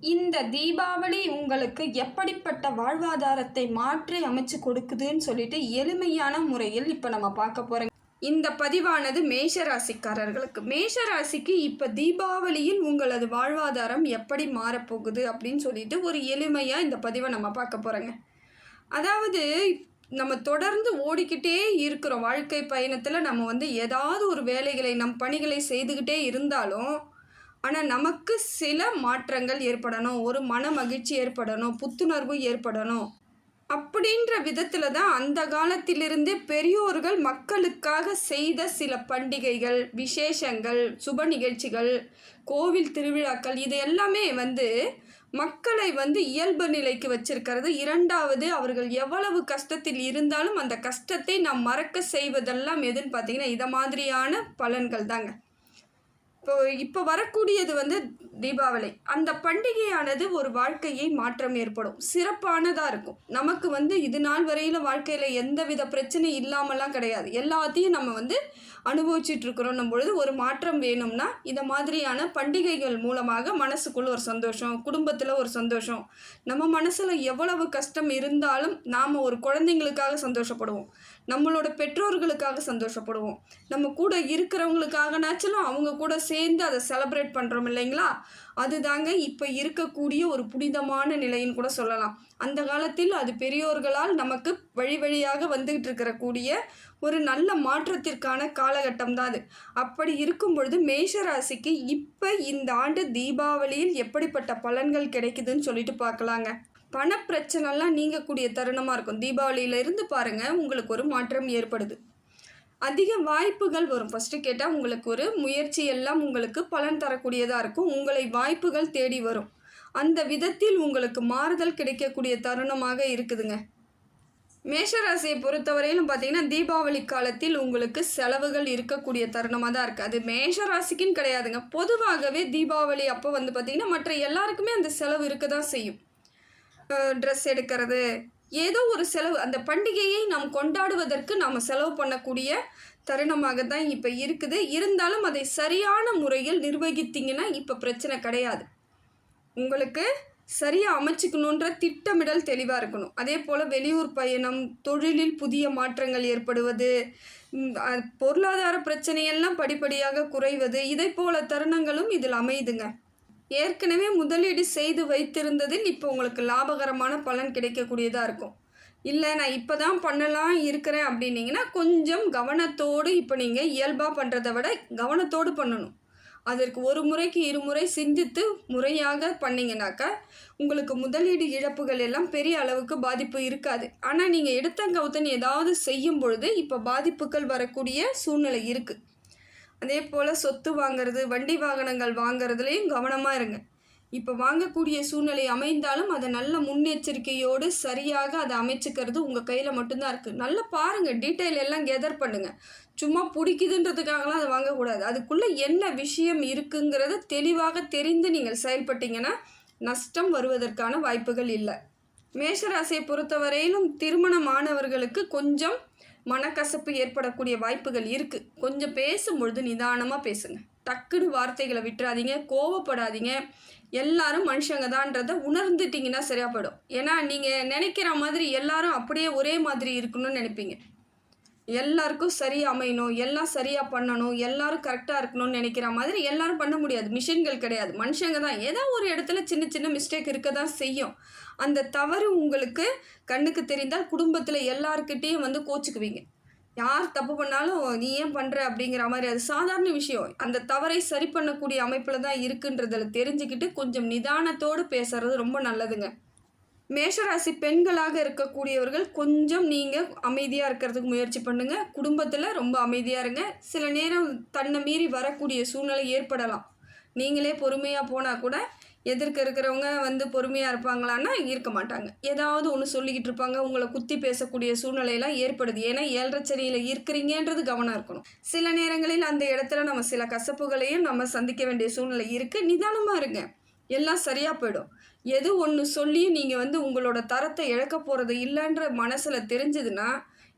இந்த தீபாவளி உங்களுக்கு எப்படிப்பட்ட வாழ்வாதாரத்தை மாற்றி அமைச்சு கொடுக்குதுன்னு சொல்லிட்டு எளிமையான முறையில் இப்போ நம்ம பார்க்க போகிறோம் இந்த பதிவானது மேஷ ராசிக்காரர்களுக்கு மேஷ ராசிக்கு இப்போ தீபாவளியில் உங்களது வாழ்வாதாரம் எப்படி மாறப்போகுது அப்படின்னு சொல்லிட்டு ஒரு எளிமையாக இந்த பதிவை நம்ம பார்க்க போகிறோங்க அதாவது நம்ம தொடர்ந்து ஓடிக்கிட்டே இருக்கிறோம். வாழ்க்கை பயணத்தில் நம்ம வந்து ஏதாவது ஒரு வேலைகளை நம் பணிகளை செய்துக்கிட்டே இருந்தாலும் ஆனால் நமக்கு சில மாற்றங்கள் ஏற்படணும். ஒரு மன மகிழ்ச்சி ஏற்படணும். புத்துணர்வு ஏற்படணும். அப்படின்ற விதத்தில் தான் அந்த காலத்திலிருந்தே பெரியோர்கள் மக்களுக்காக செய்த சில பண்டிகைகள் விசேஷங்கள் சுப நிகழ்ச்சிகள் கோவில் திருவிழாக்கள் இது எல்லாமே வந்து மக்களை வந்து இயல்பு நிலைக்கு வச்சிருக்கிறது. இரண்டாவது அவர்கள் எவ்வளவு கஷ்டத்தில் இருந்தாலும் அந்த கஷ்டத்தை நாம் மறக்க செய்வதெல்லாம் எதுன்னு பார்த்தீங்கன்னா இதை மாதிரியான பலன்கள் தாங்க. இப்போ இப்போ வரக்கூடியது வந்து தீபாவளி. அந்த பண்டிகையானது ஒரு வாழ்க்கையை மாற்றம் ஏற்படும். சிறப்பானதாக இருக்கும். நமக்கு வந்து இது நாள் வரையில் வாழ்க்கையில் எந்த வித பிரச்சனை இல்லாமலாம் கிடையாது. எல்லாத்தையும் நம்ம வந்து அனுபவிச்சுட்டு இருக்கிறோம் பொழுது ஒரு மாற்றம் வேணும்னா இந்த மாதிரியான பண்டிகைகள் மூலமாக மனசுக்குள்ள ஒரு சந்தோஷம் குடும்பத்தில் ஒரு சந்தோஷம் நம்ம மனசில் எவ்வளவு கஷ்டம் இருந்தாலும் நாம் ஒரு குழந்தைங்களுக்காக சந்தோஷப்படுவோம். நம்மளோட பெற்றோர்களுக்காக சந்தோஷப்படுவோம். நம்ம கூட இருக்கிறவங்களுக்காகனாச்சும் அவங்க கூட சேர்ந்து அதை செலப்ரேட் பண்ணுறோம் இல்லைங்களா? அதுதாங்க இப்போ இருக்கக்கூடிய ஒரு புனிதமான நிலைன்னு கூட சொல்லலாம். அந்த காலத்தில் அது பெரியோர்களால் நமக்கு வழி வழியாக வந்துகிட்டு இருக்கக்கூடிய ஒரு நல்ல மாற்றத்திற்கான காலகட்டம் தான் அது. அப்படி இருக்கும் பொழுது மேஷராசிக்கு இப்போ இந்த ஆண்டு தீபாவளியில் எப்படிப்பட்ட பலன்கள் கிடைக்குதுன்னு சொல்லிட்டு பார்க்கலாங்க. பணப்பிரச்சனைலாம் நீங்கக்கூடிய தருணமாக இருக்கும். தீபாவளியில இருந்து பாருங்கள் உங்களுக்கு ஒரு மாற்றம் ஏற்படுது. அதிக வாய்ப்புகள் வரும். ஃபஸ்ட்டு கேட்டால் உங்களுக்கு ஒரு முயற்சி எல்லாம் உங்களுக்கு பலன் தரக்கூடியதாக இருக்கும். உங்களை வாய்ப்புகள் தேடி வரும். அந்த விதத்தில் உங்களுக்கு மாறுதல் கிடைக்கக்கூடிய தருணமாக இருக்குதுங்க. மேஷராசியை பொறுத்தவரையிலும் பார்த்தீங்கன்னா தீபாவளி காலத்தில் உங்களுக்கு செலவுகள் இருக்கக்கூடிய தருணமாக தான் இருக்குது அது மேஷராசிக்குன்னு கிடையாதுங்க. பொதுவாகவே தீபாவளி அப்போ வந்து பார்த்திங்கன்னா மற்ற எல்லாருக்குமே அந்த செலவு இருக்க தான் செய்யும். ட்ரெஸ் எடுக்கிறது. ஏதோ ஒரு செலவு அந்த பண்டிகையை நாம் கொண்டாடுவதற்கு நாம் செலவு பண்ணக்கூடிய தருணமாக தான் இப்போ இருக்குது. இருந்தாலும் அதை சரியான முறையில் நிர்வகித்தீங்கன்னா இப்போ பிரச்சனை கிடையாது. உங்களுக்கு சரியாக அமைச்சிக்கணுன்ற திட்டமிடல் தெளிவாக இருக்கணும். அதே போல் வெளியூர் பயணம் தொழிலில் புதிய மாற்றங்கள் ஏற்படுவது பொருளாதார பிரச்சனையெல்லாம் படிப்படியாக குறைவது இதை போல தருணங்களும் இதில் அமையுதுங்க. ஏற்கனவே முதலீடு செய்து வைத்திருந்ததில் இப்போ உங்களுக்கு லாபகரமான பலன் கிடைக்கக்கூடியதாக இருக்கும். இல்லை நான் இப்போ தான் பண்ணலாம் இருக்கிறேன் அப்படின்னீங்கன்னா கொஞ்சம் கவனத்தோடு இப்போ நீங்கள் இயல்பாக பண்ணுறதை விட கவனத்தோடு பண்ணணும். அதற்கு ஒரு முறைக்கு இருமுறை சிந்தித்து முறையாக பண்ணிங்கனாக்கா உங்களுக்கு முதலீடு இழப்புகள் எல்லாம் பெரிய அளவுக்கு பாதிப்பு இருக்காது. ஆனால் நீங்கள் எடுத்த கவுத்தன் ஏதாவது செய்யும் பொழுது இப்போ பாதிப்புகள் வரக்கூடிய சூழ்நிலை இருக்குது அதே போல் சொத்து வாங்கிறது வண்டி வாகனங்கள் வாங்கிறதுலையும் கவனமாக இருங்க. இப்போ வாங்கக்கூடிய சூழ்நிலை அமைந்தாலும் அதை நல்ல முன்னெச்சரிக்கையோடு சரியாக அதை அமைச்சுக்கிறது உங்கள் கையில் மட்டும்தான் இருக்குது நல்லா பாருங்கள் டீட்டெயில் எல்லாம் கெதர் பண்ணுங்கள் சும்மா பிடிக்குதுன்றதுக்காகலாம் அதை வாங்கக்கூடாது. அதுக்குள்ளே என்ன விஷயம் இருக்குங்கிறத தெளிவாக தெரிந்து நீங்கள் செயல்பட்டீங்கன்னா நஷ்டம் வருவதற்கான வாய்ப்புகள் இல்லை. மேஷராசியை பொறுத்தவரையிலும் திருமணமானவர்களுக்கு கொஞ்சம் மனக்கசப்பு ஏற்படக்கூடிய வாய்ப்புகள் இருக்குது கொஞ்சம் பேசும்பொழுது நிதானமாக பேசுங்க. டக்குன்னு வார்த்தைகளை விட்டுறாதீங்க கோவப்படாதீங்க. எல்லாரும் மனுஷங்க தான்றதை உணர்ந்துட்டிங்கன்னா சரியாக போயிடும். ஏன்னா நீங்கள் நினைக்கிற மாதிரி எல்லாரும் அப்படியே ஒரே மாதிரி இருக்கணும்னு நினைப்பீங்க. எல்லாருக்கும் சரியாக அமையணும் எல்லாம் சரியாக பண்ணணும் எல்லாரும் கரெக்டாக இருக்கணும்னு நினைக்கிற மாதிரி எல்லாரும் பண்ண முடியாது. மிஷின்கள் கிடையாது. மனுஷங்க தான். ஏதோ ஒரு இடத்துல சின்ன சின்ன மிஸ்டேக் இருக்க தான் செய்யும். அந்த தவறு உங்களுக்கு கண்ணுக்கு தெரிந்தால் குடும்பத்தில் எல்லாருக்கிட்டேயும் வந்து கோச்சுக்குவீங்க. யார் தப்பு பண்ணாலும் நீ ஏன் பண்ணுற அப்படிங்கிற மாதிரி அது சாதாரண விஷயம். அந்த தவறை சரி பண்ணக்கூடிய அமைப்பில் தான் இருக்குன்றதில் தெரிஞ்சுக்கிட்டு கொஞ்சம் நிதானத்தோடு பேசுறது ரொம்ப நல்லதுங்க. மேஷராசி பெண்களாக இருக்கக்கூடியவர்கள் கொஞ்சம் நீங்கள் அமைதியாக இருக்கிறதுக்கு முயற்சி பண்ணுங்கள் குடும்பத்தில் ரொம்ப அமைதியாக இருங்க. சில நேரம் தன்னை மீறி வரக்கூடிய சூழ்நிலை ஏற்படலாம். நீங்களே பொறுமையாக போனால் கூட எதிர்க்க இருக்கிறவங்க வந்து பொறுமையாக இருப்பாங்களான்னா இருக்க மாட்டாங்க. ஏதாவது ஒன்று சொல்லிக்கிட்டு இருப்பாங்க. உங்களை குத்தி பேசக்கூடிய சூழ்நிலையெல்லாம் ஏற்படுது. ஏன்னா ஏழரை சனியில் இருக்கிறீங்கன்றது கவனம் இருக்கணும். சில நேரங்களில் அந்த இடத்துல நம்ம சில கசப்புகளையும் நம்ம சந்திக்க வேண்டிய சூழ்நிலை இருக்குது நிதானமாக இருங்க. எல்லாம் சரியாக போயிடும். எது ஒன்று சொல்லி நீங்கள் வந்து உங்களோட தரத்தை இழக்க போகிறது இல்லைன்ற மனசில் தெரிஞ்சதுன்னா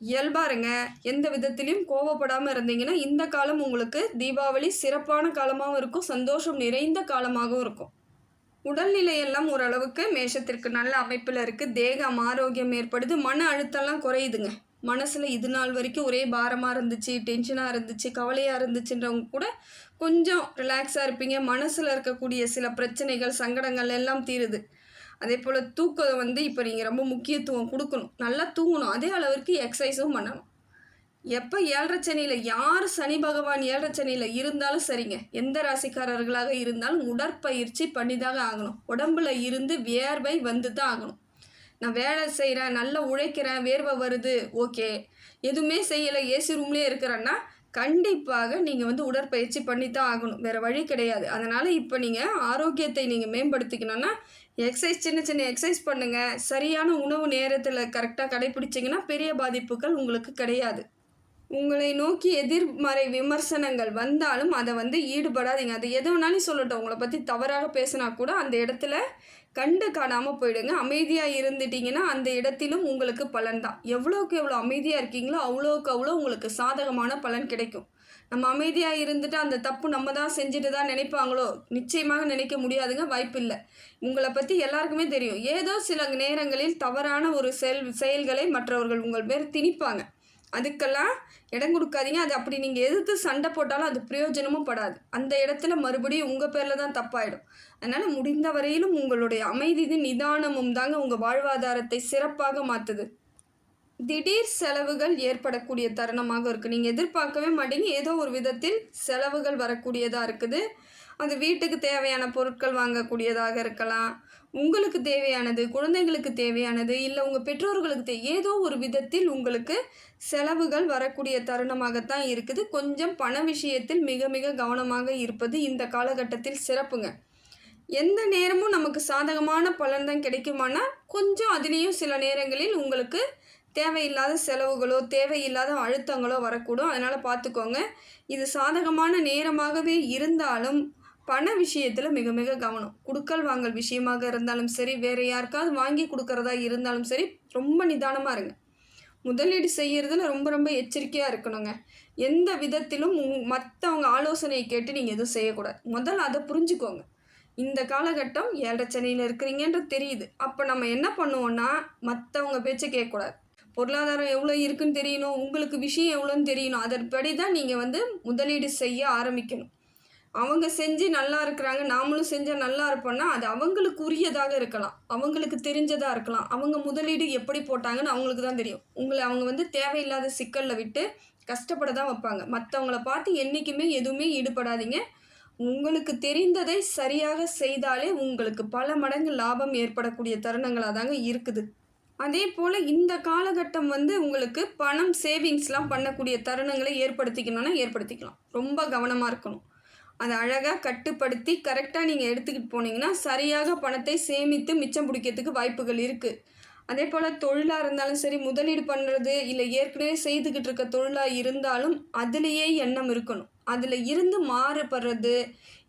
இயல்பாருங்க எந்த விதத்திலையும் கோவப்படாமல் இருந்தீங்கன்னா இந்த காலம் உங்களுக்கு தீபாவளி சிறப்பான காலமாகவும் இருக்கும். சந்தோஷம் நிறைந்த காலமாகவும் இருக்கும். உடல்நிலை எல்லாம் ஓரளவுக்கு மேஷத்திற்கு நல்ல அமைப்பில் இருக்குது தேகம் ஆரோக்கியம் ஏற்படுது. மன அழுத்தம்லாம் குறையுதுங்க. மனசில் இது நாள் வரைக்கும் ஒரே பாரமாக இருந்துச்சு டென்ஷனாக இருந்துச்சு கவலையாக இருந்துச்சுன்றவங்க கூட கொஞ்சம் ரிலாக்ஸாக இருப்பீங்க. மனசில் இருக்கக்கூடிய சில பிரச்சனைகள் சங்கடங்கள் எல்லாம் தீருது. அதே போல் தூக்கம் வந்து இப்போ நீங்கள் ரொம்ப முக்கியத்துவம் கொடுக்கணும். நல்லா தூங்கணும். அதே அளவிற்கு எக்ஸசைஸும் பண்ணணும். எப்போ ஏழரை சனியில் யார் சனி பகவான் ஏழரை சனியில் இருந்தாலும் சரிங்க. எந்த ராசிக்காரர்களாக இருந்தாலும் உடற்பயிற்சி பண்ணிதாக ஆகணும். உடம்புல இருந்து வியர்வை வந்து தான் ஆகணும். நான் வேலை செய்கிறேன் நல்லா உழைக்கிறேன் வேர்வை வருது ஓகே. எதுவுமே செய்யலை ஏசி ரூம்லேயே இருக்கிறேன்னா கண்டிப்பாக நீங்கள் வந்து உடற்பயிற்சி பண்ணி தான் ஆகணும். வேறு வழி கிடையாது. அதனால் இப்போ நீங்கள் ஆரோக்கியத்தை நீங்கள் மேம்படுத்திக்கணும்னா எக்ஸசைஸ் சின்ன சின்ன எக்ஸசைஸ் பண்ணுங்கள் சரியான உணவு நேரத்தில் கரெக்டாக கடைப்பிடிச்சிங்கன்னா பெரிய பாதிப்புகள் உங்களுக்கு கிடையாது. உங்களை நோக்கி எதிர்மறை விமர்சனங்கள் வந்தாலும் அதை வந்து ஈடுபடாதீங்க. அது எது வேணாலும் சொல்லட்டும். உங்களை பற்றி தவறாக பேசினா கூட அந்த இடத்துல கண்டு காணாமல் போயிடுங்க. அமைதியாக இருந்துட்டீங்கன்னா அந்த இடத்திலும் உங்களுக்கு பலன் தான். எவ்வளோக்கு எவ்வளோ அமைதியாக இருக்கீங்களோ அவ்வளோக்கு அவ்வளோ உங்களுக்கு சாதகமான பலன் கிடைக்கும். நம்ம அமைதியாக இருந்துட்டு அந்த தப்பு நம்ம தான் செஞ்சுட்டு தான் நினைப்பாங்களோ? நிச்சயமாக நினைக்க முடியாதுங்க. வாய்ப்பு இல்லை. உங்களை பற்றி எல்லாருக்குமே தெரியும். ஏதோ சில நேரங்களில் தவறான ஒரு செயல் செயல்களை மற்றவர்கள் உங்கள் பேர் திணிப்பாங்க. அதுக்கெல்லாம் இடம் கொடுக்காதீங்க. அது அப்படி நீங்கள் எதிர்த்து சண்டை போட்டாலும் அது பிரயோஜனமும் படாது. அந்த இடத்துல மறுபடியும் உங்கள் பேரில் தான் தப்பாயிடும். அதனால் முடிந்த வரையிலும் உங்களுடைய அமைதியும் நிதானமும் தாங்க உங்கள் வாழ்வாதாரத்தை சிறப்பாக மாற்றுது திடீர் செலவுகள் ஏற்படக்கூடிய தருணமாக இருக்குது நீங்கள் எதிர்பார்க்கவே மாட்டீங்க. ஏதோ ஒரு விதத்தில் செலவுகள் வரக்கூடியதாக இருக்குது. அது வீட்டுக்கு தேவையான பொருட்கள் வாங்கக்கூடியதாக இருக்கலாம். உங்களுக்கு தேவையானது குழந்தைங்களுக்கு தேவையானது இல்லை உங்கள் பெற்றோர்களுக்கு தே ஏதோ ஒரு விதத்தில் உங்களுக்கு செலவுகள் வரக்கூடிய தருணமாகத்தான் இருக்குது. கொஞ்சம் பண விஷயத்தில் மிக மிக கவனமாக இருப்பது இந்த காலகட்டத்தில் சிறப்புங்க. எந்த நேரமும் நமக்கு சாதகமான பலன் தான் கிடைக்குமானா கொஞ்சம் அதுலேயும் சில நேரங்களில் உங்களுக்கு தேவையில்லாத செலவுகளோ தேவையில்லாத அழுத்தங்களோ வரக்கூடும். அதனால் பார்த்துக்கோங்க இது சாதகமான நேரமாகவே இருந்தாலும் பண விஷயத்தில் மிக மிக கவனம். குடுக்கல் வாங்கல் விஷயமாக இருந்தாலும் சரி வேறு யாருக்காவது வாங்கி கொடுக்கறதா இருந்தாலும் சரி ரொம்ப நிதானமாக இருங்க. முதலீடு செய்கிறதுல ரொம்ப ரொம்ப எச்சரிக்கையாக இருக்கணுங்க. எந்த விதத்திலும் மற்றவங்க ஆலோசனையை கேட்டு நீங்கள் எதுவும் செய்யக்கூடாது. முதல்ல அதை புரிஞ்சுக்கோங்க. இந்த காலகட்டம் ஏழரை சென்னையில் இருக்கிறீங்கன்றது தெரியுது. அப்போ நம்ம என்ன பண்ணுவோன்னா மற்றவங்க பேச்சை கேட்கக்கூடாது. பொருளாதாரம் எவ்வளோ இருக்குன்னு தெரியணும் உங்களுக்கு விஷயம் எவ்வளோன்னு தெரியணும். அதன்படி தான் நீங்கள் வந்து முதலீடு செய்ய ஆரம்பிக்கணும். அவங்க செஞ்சு நல்லா இருக்கிறாங்க நாமளும் செஞ்சால் நல்லா இருப்போம்னா அது அவங்களுக்கு உரியதாக இருக்கலாம். அவங்களுக்கு தெரிஞ்சதாக இருக்கலாம். அவங்க முதலீடு எப்படி போட்டாங்கன்னு அவங்களுக்கு தான் தெரியும். உங்களை அவங்க வந்து தேவையில்லாத சிக்கலில் விட்டு கஷ்டப்பட தான் வைப்பாங்க. மற்றவங்கள பார்த்து என்றைக்குமே எதுவுமே ஈடுபடாதீங்க. உங்களுக்கு தெரிந்ததை சரியாக செய்தாலே உங்களுக்கு பல மடங்கு லாபம் ஏற்படக்கூடிய தருணங்களாக தாங்க இருக்குது. அதே போல் இந்த காலகட்டம் வந்து உங்களுக்கு பணம் சேவிங்ஸ்லாம் பண்ணக்கூடிய தருணங்களை ஏற்படுத்திக்கணும்னா ஏற்படுத்திக்கலாம். ரொம்ப கவனமாக இருக்கணும். அதை அழகாக கட்டுப்படுத்தி கரெக்டாக நீங்கள் எடுத்துக்கிட்டு போனீங்கன்னா சரியாக பணத்தை சேமித்து மிச்சம் பிடிக்கிறதுக்கு வாய்ப்புகள் இருக்குது அதே போல் தொழிலாக இருந்தாலும் சரி முதலீடு பண்ணுறது இல்லை ஏற்கனவே செய்துக்கிட்டு இருக்க தொழிலாக இருந்தாலும் அதுலேயே எண்ணம் இருக்கணும். அதில் இருந்து மாறுபடுறது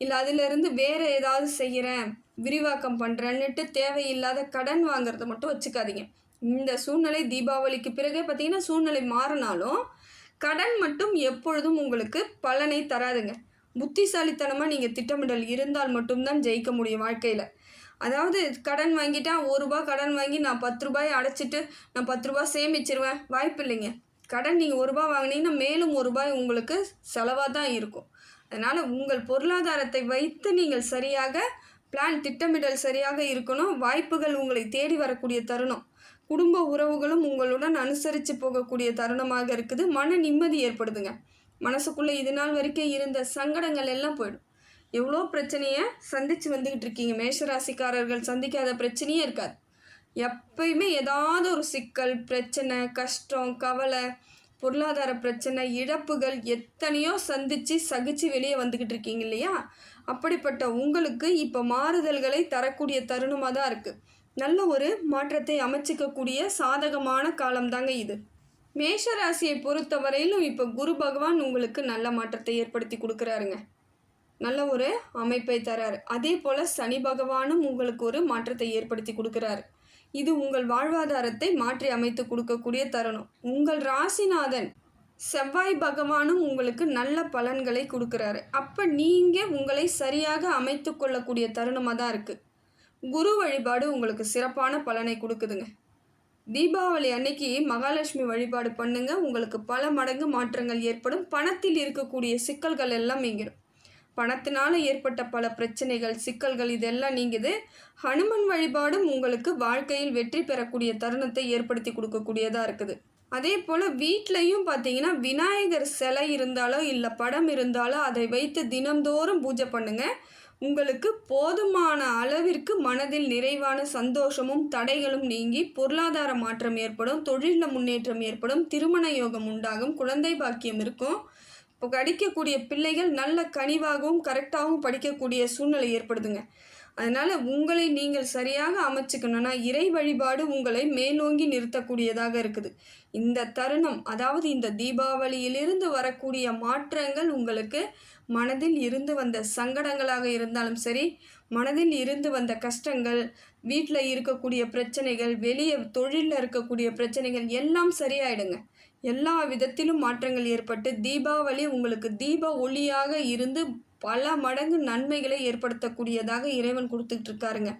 இல்லை அதிலிருந்து வேறு ஏதாவது செய்கிறேன் விரிவாக்கம் பண்ணுறேன்னுட்டு தேவையில்லாத கடன் வாங்குறத மட்டும் வச்சுக்காதீங்க. இந்த சூழ்நிலை தீபாவளிக்கு பிறகே பார்த்தீங்கன்னா சூழ்நிலை மாறினாலும் கடன் மட்டும் எப்பொழுதும் உங்களுக்கு பலனை தராதுங்க. புத்திசாலித்தனமாக நீங்கள் திட்டமிடல் இருந்தால் மட்டும்தான் ஜெயிக்க முடியும் வாழ்க்கையில். அதாவது கடன் வாங்கிட்டா ஒரு ரூபா கடன் வாங்கி நான் பத்து ரூபாய் அடைச்சிட்டு நான் பத்து ரூபாய் சேமிச்சிருவேன். வாய்ப்பு இல்லைங்க. கடன் நீங்கள் ஒரு ரூபா வாங்கினீங்கன்னா மேலும் ஒரு ரூபாய் உங்களுக்கு செலவாக தான் இருக்கும். அதனால் உங்கள் பொருளாதாரத்தை வைத்து நீங்கள் சரியாக பிளான் திட்டமிடல் சரியாக இருக்கணும். வாய்ப்புகள் உங்களை தேடி வரக்கூடிய தருணம். குடும்ப உறவுகளும் உங்களுடன் அனுசரித்து போகக்கூடிய தருணமாக இருக்குது. மன நிம்மதி ஏற்படுதுங்க. மனசுக்குள்ளே இது நாள் வரைக்கும் இருந்த சங்கடங்கள் எல்லாம் போயிடும். எவ்வளோ பிரச்சனையை சந்தித்து வந்துக்கிட்டு இருக்கீங்க. மேஷராசிக்காரர்கள் சந்திக்காத பிரச்சனையே இருக்காது. எப்பயுமே ஏதாவது ஒரு சிக்கல் பிரச்சனை கஷ்டம் கவலை பொருளாதார பிரச்சனை இழப்புகள் எத்தனையோ சந்தித்து சகிச்சு வெளியே வந்துக்கிட்டு இருக்கீங்க இல்லையா? அப்படிப்பட்ட உங்களுக்கு இப்போ மாறுதல்களை தரக்கூடிய தருணமாக தான் இருக்குது நல்ல ஒரு மாற்றத்தை அமைச்சிக்கக்கூடிய சாதகமான காலம்தாங்க இது. மேஷ ராசியை இப்போ குரு பகவான் உங்களுக்கு நல்ல மாற்றத்தை ஏற்படுத்தி கொடுக்குறாருங்க. நல்ல ஒரு அமைப்பை தராரு. அதே போல் சனி பகவானும் உங்களுக்கு ஒரு மாற்றத்தை ஏற்படுத்தி கொடுக்குறாரு. இது உங்கள் வாழ்வாதாரத்தை மாற்றி அமைத்து கொடுக்கக்கூடிய தருணம். உங்கள் ராசிநாதன் செவ்வாய் பகவானும் உங்களுக்கு நல்ல பலன்களை கொடுக்குறாரு. அப்போ நீங்கள் உங்களை சரியாக அமைத்து கொள்ளக்கூடிய தருணமாக தான் இருக்குது குரு வழிபாடு உங்களுக்கு சிறப்பான பலனை கொடுக்குதுங்க. தீபாவளி அன்னைக்கு மகாலட்சுமி வழிபாடு பண்ணுங்க. உங்களுக்கு பல மடங்கு மாற்றங்கள் ஏற்படும். பணத்தில் இருக்கக்கூடிய சிக்கல்கள் எல்லாம் நீங்கிடும் பணத்தினால ஏற்பட்ட பல பிரச்சனைகள் சிக்கல்கள் இதெல்லாம் நீங்குது. ஹனுமன் வழிபாடும் உங்களுக்கு வாழ்க்கையில் வெற்றி பெறக்கூடிய தருணத்தை ஏற்படுத்தி கொடுக்கக்கூடியதாக இருக்குது. அதே போல் வீட்லேயும் பார்த்தீங்கன்னா விநாயகர் சிலை இருந்தாலோ இல்லை படம் இருந்தாலோ அதை வைத்து தினந்தோறும் பூஜை பண்ணுங்கள் உங்களுக்கு போதுமான அளவிற்கு மனதில் நிறைவான சந்தோஷமும் தடைகளும் நீங்கி பொருளாதார மாற்றம் ஏற்படும் தொழிலில் முன்னேற்றம் ஏற்படும் திருமண யோகம் உண்டாகும் குழந்தை பாக்கியம் இருக்கும். இப்போ படிக்கக்கூடிய பிள்ளைகள் நல்ல கனிவாகவும் கரெக்டாகவும் படிக்கக்கூடிய சூழ்நிலை ஏற்படுதுங்க. அதனால் உங்களை நீங்கள் சரியாக அமைச்சுக்கணும்னா இறை வழிபாடு உங்களை மேலோங்கி நிறுத்தக்கூடியதாக இருக்குது. இந்த தருணம் அதாவது இந்த தீபாவளியிலிருந்து வரக்கூடிய மாற்றங்கள் உங்களுக்கு மனதில் இருந்து வந்த சங்கடங்களாக இருந்தாலும் சரி மனதில் இருந்து வந்த கஷ்டங்கள் வீட்டில் இருக்கக்கூடிய பிரச்சனைகள் வெளியே தொழிலில் இருக்கக்கூடிய பிரச்சனைகள் எல்லாம் சரியாயிடுங்க. எல்லா விதத்திலும் மாற்றங்கள் ஏற்பட்டு தீபாவளி உங்களுக்கு தீப ஒளியாக இருந்து பல மடங்கு நன்மைகளை ஏற்படுத்தக்கூடியதாக இறைவன் கொடுத்துட்டு இருக்காருங்க.